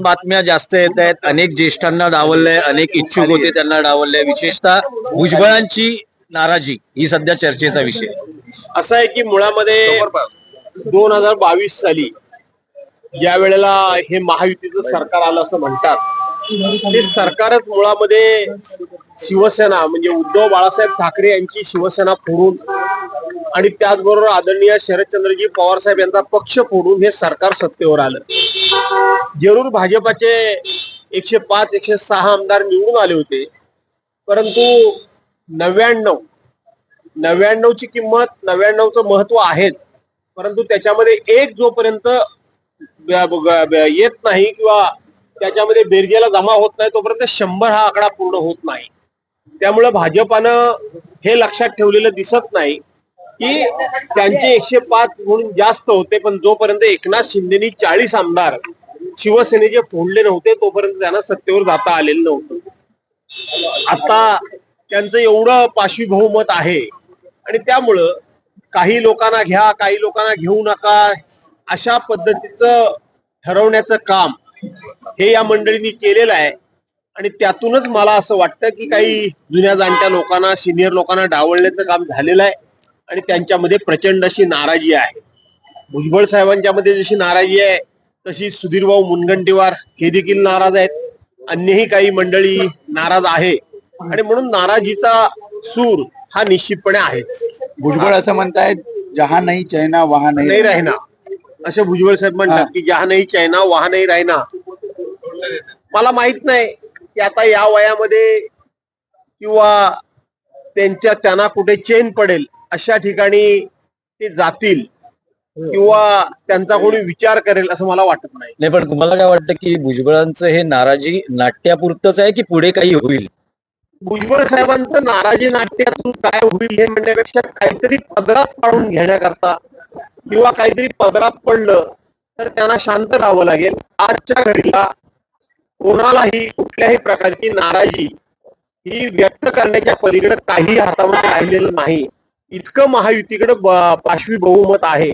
बातम्या जास्त येत आहेत. अनेक ज्येष्ठांना डावललंय अनेक इच्छुक होते त्यांना डावललंय. विशेषतः भुजबळांची नाराजी ही सध्या चर्चेचा विषय. असं आहे की मुळामध्ये दोन हजार बावीस साली या वेळेला हे महायुतीचं सरकार आलं असं म्हणतात. ते सरकारच मुळामध्ये शिवसेना म्हणजे उद्धव बाळासाहेब ठाकरे यांची शिवसेना फोडून आणि त्याचबरोबर आदरणीय शरदचंद्रजी पवार साहेब यांचा पक्ष फोडून हे सरकार सत्तेवर आलं. जरूर भाजपाचे एकशे पाच एकशे सहा आमदार निवडून आले होते. परंतु नव्याण्णव नव्याण्णवची किंमत नव्याण्णवचं महत्त्व आहेच परंतु त्याच्यामध्ये एक जोपर्यंत येत नाही किंवा त्याच्यामध्ये बेरजेला जमा होत नाही तोपर्यंत शंभर हा आकडा पूर्ण होत नाही. त्यामुळे भाजपानं हे लक्षात ठेवलेलं दिसत नाही. की त्यांचे एकशे पाच म्हणून जास्त होते पण जोपर्यंत एकनाथ शिंदेनी चाळीस आमदार शिवसेनेचे फोडले नव्हते तोपर्यंत त्यांना सत्तेवर जाता आलेलं नव्हतं. आता त्यांचं एवढं पाशवी बहुमत आहे आणि त्यामुळं काही लोकांना घ्या काही लोकांना घेऊ नका अशा पद्धतीचं ठरवण्याचं काम हे या मंडळींनी केलेलं आहे. आणि त्यातूनच मला असं वाटतं की काही जुन्या जाणत्या लोकांना सिनियर लोकांना डावळण्याचं काम झालेलं आहे. आणि त्यांच्यामध्ये प्रचंड अशी नाराजी आहे. भुजबळ साहेबांच्या मध्ये जशी नाराजी आहे तशी सुधीरभाऊ मुनगंटीवार हे देखील नाराज आहेत. अन्यही काही मंडळी नाराज आहे. आणि म्हणून नाराजीचा सूर हा निश्चितपणे आहेच. भुजबळ असं म्हणतायत जहा नाही चैना वहा नाही राहिना. असे भुजबळ साहेब म्हणतात की जहा नाही चायना वहा नाही राहिना. मला माहीत नाही की आता या वयामध्ये किंवा त्यांच्या त्यांना कुठे चेन पडेल. अशा ठिकाणी ते जातील किंवा त्यांचा कोणी विचार करेल असं मला वाटत नाही. नाही पण तुम्हाला काय वाटतं की भुजबळांचं हे नाराजी नाट्यापुरतच आहे की पुढे काही होईल? भुजबळ साहेबांचं नाराजी नाट्यातून काय होईल हे म्हणण्यापेक्षा काहीतरी पदरात पाडून घेण्याकरता किंवा काहीतरी पदरात पडलं तर त्यांना शांत राहावं लागेल. आजच्या घडीला कोणालाही कुठल्याही प्रकारची नाराजी ही व्यक्त करण्याच्या पलीकडे काही हातामध्ये राहिलेलं नाही. इतकं महायुतीकडे पाशवी बहुमत आहे.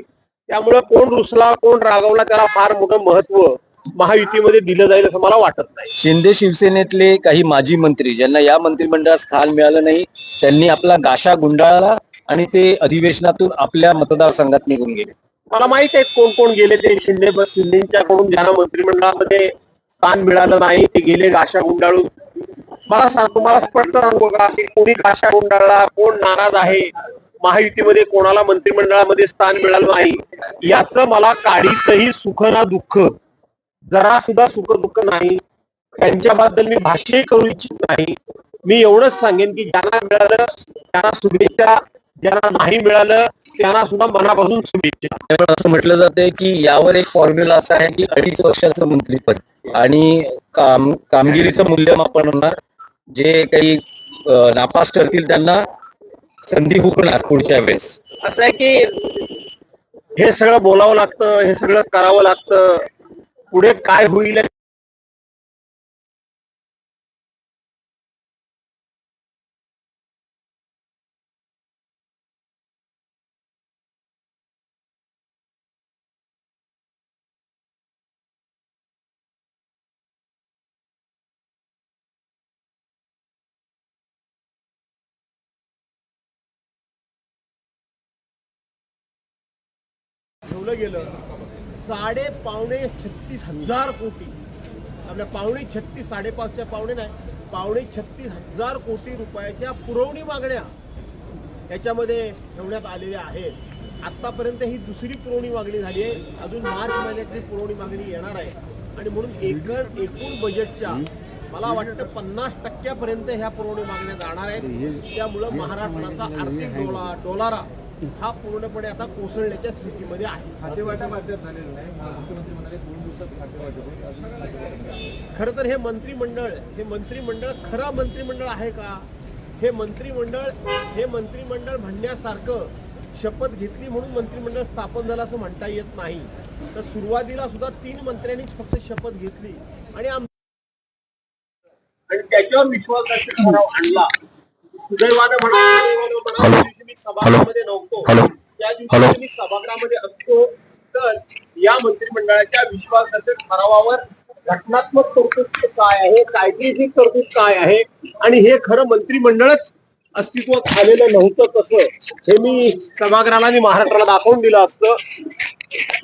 त्यामुळे कोण रुसला कोण रागवला त्याला फार मोठं महत्त्व महायुतीमध्ये दिलं जाईल असं मला वाटत नाही. शिंदे शिवसेनेतले काही माजी मंत्री ज्यांना या मंत्रिमंडळात स्थान मिळालं नाही त्यांनी आपला गाशा गुंडाळला आणि ते अधिवेशनातून आपल्या मतदारसंघात निघून गेले. मला माहीत आहे कोण कोण गेले ते शिंदे बस शिंदेच्याकडून ज्यांना मंत्रिमंडळामध्ये स्थान मिळालं नाही ते गेले गाशा गुंडाळून. मला सांग तुम्हाला स्पष्ट सांगू का की कोणी गाशा गुंडाळला कोण नाराज आहे? महायुतीमध्ये कोणाला मंत्रिमंडळामध्ये स्थान मिळालं नाही याचं मला काडीचंही सुख ना दुःख. जरा सुद्धा सुख दुःख नाही. त्यांच्याबद्दल मी भाष्यही करू इच्छित नाही. मी एवढंच सांगेन की ज्यांना मिळालं त्यांना शुभेच्छा. ज्यांना नाही मिळालं त्यांना सुद्धा मनापासून शुभेच्छा. त्यामुळे असं म्हटलं जाते की यावर एक फॉर्म्युला असा आहे की अडीच वर्षाचं मंत्रीपद आणि काम कामगिरीचं मूल्यमापन होणार. जे काही नापास करतील त्यांना संधी हुकणार पुढच्या वेळेस. असं आहे की हे सगळं बोलावं लागतं हे सगळं करावं लागतं. पुढे काय होईल ठेवलं गेलं साडे पावणे छत्तीस हजार कोटी. आपल्या पावणे छत्तीस साडेपाचच्या पावणे नाही पावणे छत्तीस हजार कोटी रुपयाच्या पुरवणी मागण्या याच्यामध्ये ठेवण्यात आलेल्या आहेत. आत्तापर्यंत ही दुसरी पुरवणी मागणी झाली आहे. अजून मार्च महिन्यातली पुरवणी मागणी येणार आहे. आणि म्हणून एकूण एकूण बजेटच्या मला वाटतं पन्नास टक्क्यापर्यंत ह्या पुरवणी मागण्या जाणार आहेत. त्यामुळं महाराष्ट्राचा आर्थिक डोला डोलारा हा पूर्णपणे आता कोसळण्याच्या स्थितीमध्ये आहे. खरं तर हे मंत्रिमंडळ हे मंत्रिमंडळ खरं मंत्रिमंडळ आहे का? हे मंत्रिमंडळ हे मंत्रिमंडळ म्हणण्यासारखं शपथ घेतली म्हणून मंत्रिमंडळ स्थापन झालं असं म्हणता येत नाही. तर सुरुवातीला सुद्धा तीन मंत्र्यांनीच फक्त शपथ घेतली. आणि आम- आणि त्याच्यावर विश्वासाचा ठराव आणला. सुदैवानं म्हणा सभागृहामध्ये नव्हतो. त्या दिवशी मी सभागृहामध्ये असतो. तर या मंत्रिमंडळाच्या विश्वासाच्या ठरावावर घटनात्मक तरतूद काय आहे? कायदेशीर तरतूद काय आहे? आणि हे खरं मंत्रिमंडळच अस्तित्वात आलेलं नव्हतं कसं? हे मी सभागृहाला आणि महाराष्ट्राला दाखवून दिलं असतं.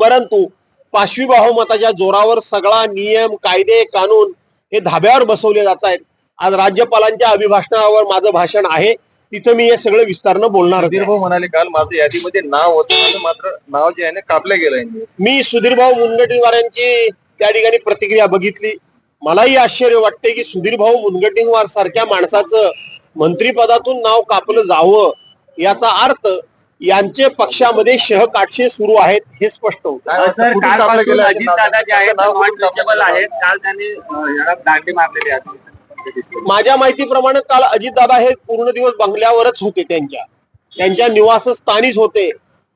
परंतु पाचवी बहुमताच्या जोरावर सगळा नियम कायदे कानून हे धाब्यावर बसवले जात आहेत. आज राज्यपालांच्या अभिभाषणावर माझं भाषण आहे. तिथं मी हे सगळं विस्तारनं बोलणार सुधीर आहे. भाऊ म्हणाले काल माझं यादीमध्ये नाव होतं माझं मात्र नाव जे आहे ना कापलं गेलंय. मी सुधीरभाऊ मुनगंटीवार यांची त्या ठिकाणी प्रतिक्रिया बघितली. मलाही आश्चर्य वाटते की सुधीरभाऊ मुनगंटीवार सारख्या माणसाचं मंत्रिपदातून नाव कापलं जावं याचा अर्थ यांचे पक्षामध्ये शहकाटशे सुरू आहेत हे स्पष्ट होत. काल त्यांनी दांडे मारलेले आहेत माझ्या माहितीप्रमाणे काल अजितदादा हे पूर्ण दिवस बंगल्यावरच होते त्यांच्या. त्यांच्या निवासस्थानीच होते.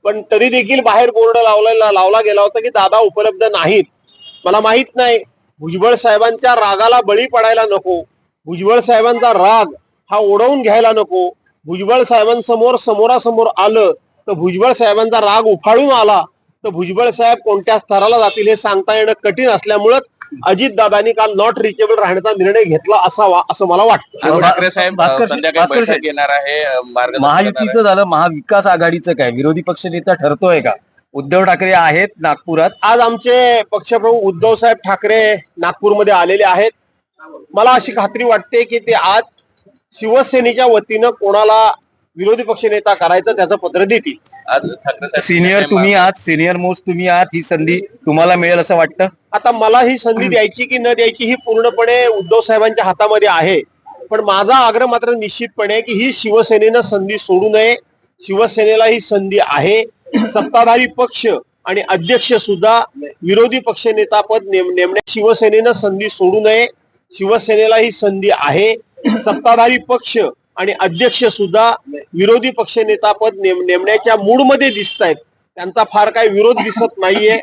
पण तरी देखील बाहेर बोर्ड लावलेला लावला गेला होता की दादा उपलब्ध नाहीत. मला माहीत नाही. भुजबळ साहेबांच्या रागाला बळी पडायला नको. भुजबळ साहेबांचा राग हा ओढवून घ्यायला नको. भुजबळ साहेबांसमोर समोरासमोर आलं तर भुजबळ साहेबांचा राग उफाळून आला. तर भुजबळ साहेब कोणत्या स्तराला जातील हे सांगता येणं कठीण असल्यामुळं अजितदादांनी काल नॉट रिचेबल राहण्याचा निर्णय घेतला असावा असं मला वाटतं. ठाकरे साहेब. घेणार आहे महायुतीचं झालं महाविकास आघाडीचं काय? विरोधी पक्ष नेता ठरतोय का? उद्धव ठाकरे आहेत नागपुरात. आज आमचे पक्षप्रमुख उद्धव साहेब ठाकरे नागपूरमध्ये आलेले आहेत. मला अशी खात्री वाटते की ते आज शिवसेनेच्या वतीनं कोणाला विरोधी पक्ष नेता करायचं त्याचं पत्र देतील. सिनियर तुम्ही आहात सिनियर मोस्ट तुम्ही आहात ही संधी तुम्हाला मिळेल असं वाटतं? आता मला ही संधी द्यायची की न द्यायची ही पूर्णपणे उद्धव साहेबांच्या हातामध्ये आहे. पण माझा आग्रह मात्र निश्चितपणे की ही शिवसेनेनं संधी सोडू नये. शिवसेनेला ही संधी आहे. सत्ताधारी पक्ष आणि अध्यक्ष सुद्धा विरोधी पक्ष नेता पद नेम नेमण्या शिवसेनेनं संधी सोडू नये. शिवसेनेला ही संधी आहे. सत्ताधारी पक्ष आणि अध्यक्ष सुद्धा विरोधी पक्ष नेता पद नेम नेमण्याच्या मूडमध्ये दिसत आहेत त्यांचा फार काही विरोध दिसत नाहीये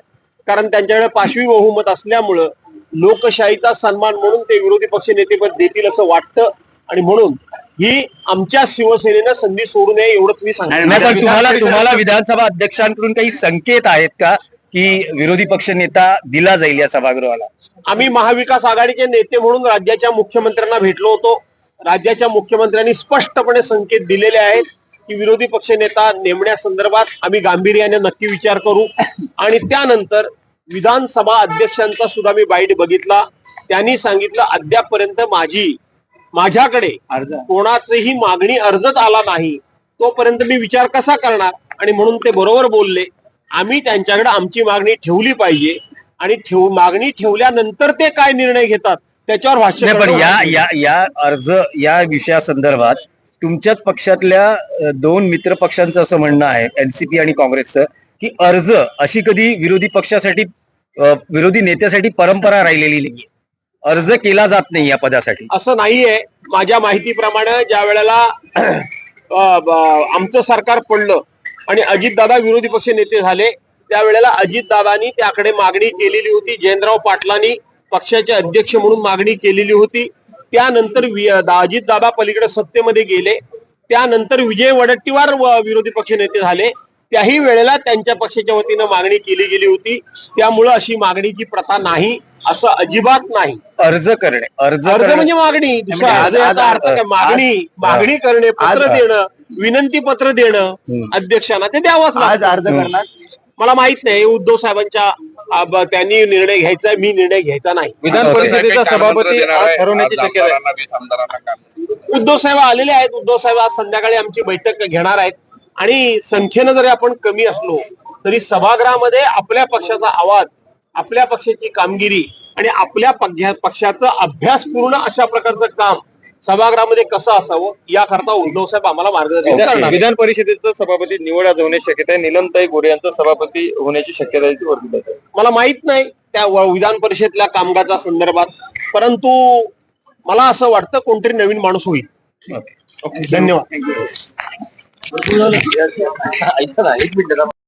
कारण त्यांच्याकडे पाचवी बहुमत असल्यामुळं लोकशाहीचा सन्मान म्हणून ते विरोधी पक्ष नेतेपद देतील असं वाटतं. आणि म्हणून ही आमच्या शिवसेनेनं संधी सोडू नये एवढं तुम्ही नाही पण सांगा तुम्हाला तुम्हाला विधानसभा अध्यक्षांकडून काही संकेत आहेत का की विरोधी पक्ष नेता दिला जाईल या सभागृहाला? आम्ही महाविकास आघाडीचे नेते म्हणून राज्याच्या मुख्यमंत्र्यांना भेटलो होतो. राज्याच्या मुख्यमंत्र्यांनी स्पष्टपणे संकेत दिलेले आहेत की विरोधी पक्ष नेता नेमण्यासंदर्भात आम्ही गांभीर्याने नक्की विचार करू. आणि त्यानंतर विधानसभा अध्यक्षांचा सुद्धा मी बाईट बघितला. त्यांनी सांगितलं अद्यापपर्यंत माझी माझ्याकडे अर्ज. कोणाचीही मागणी अर्जच आला नाही. तोपर्यंत मी विचार कसा करणार? आणि म्हणून ते बरोबर बोलले. आम्ही त्यांच्याकडे आमची मागणी ठेवली पाहिजे. आणि ठेव मागणी ठेवल्यानंतर ते काय निर्णय घेतात? त्याच्यावर भाष्य नाही पण करणं या या या अर्ज या विषयासंदर्भात तुमच्याच पक्षातल्या अ, दोन मित्र पक्षांचं असं म्हणणं आहे एनसीपी आणि काँग्रेसचं की अर्ज अशी कधी विरोधी पक्षासाठी अ, विरोधी नेत्यासाठी परंपरा राहिलेली नाही अर्ज केला जात नाही या पदासाठी. असं नाहीये. माझ्या माहितीप्रमाणे ज्या वेळेला अ, ब- आमचं सरकार पडलं आणि अजितदादा विरोधी पक्ष नेते झाले त्यावेळेला अजितदादांनी त्याकडे मागणी केलेली होती जयंतराव पाटलांनी. पक्षाचे अध्यक्ष म्हणून मागणी केलेली होती. त्यानंतर अजितदादा पलीकडे सत्तेमध्ये गेले. त्यानंतर विजय वडट्टीवार विरोधी पक्ष नेते झाले. त्याही वेळेला त्यांच्या पक्षाच्या वतीनं मागणी केली गेली होती. त्यामुळं अशी मागणीची प्रथा नाही असं अजिबात नाही. अर्ज करणे अर्ज अर्ज म्हणजे मागणी. काय? मागणी मागणी करणे पत्र देणं विनंती पत्र देणं. अध्यक्षांना ते द्यावंच आज. अर्ज करणार? मला माहीत नाही उद्धव साहेबांच्या त्यांनी निर्णय घ्यायचा मी निर्णय घ्यायचा नाही. विधान परिषदेचा सभापती ठरवण्याची शक्यता आहे. उद्धव साहेब आलेले आहेत उद्धव साहेब आज संध्याकाळी आमची बैठक घेणार आहेत. आणि संख्येनं जरी आपण कमी असलो तरी सभागृहामध्ये आपल्या पक्षाचा आवाज आपल्या पक्षाची कामगिरी आणि आपल्या पक्ष- पक्षाचं अभ्यासपूर्ण अशा प्रकारचं काम सभागृहामध्ये कसं असावं याकरता उद्धव साहेब आम्हाला मार्गदर्शन करणार. विधान परिषदेचं सभापती निवड आज होण्याची शक्यता आहे. निलमताई गोरे यांचं सभापती होण्याची शक्यता आहे ती मला माहीत नाही त्या व- विधान परिषदेतल्या कामकाजा संदर्भात. परंतु मला असं वाटतं कोणतरी नवीन माणूस होईल. धन्यवाद. ऐका ना एक मिनिट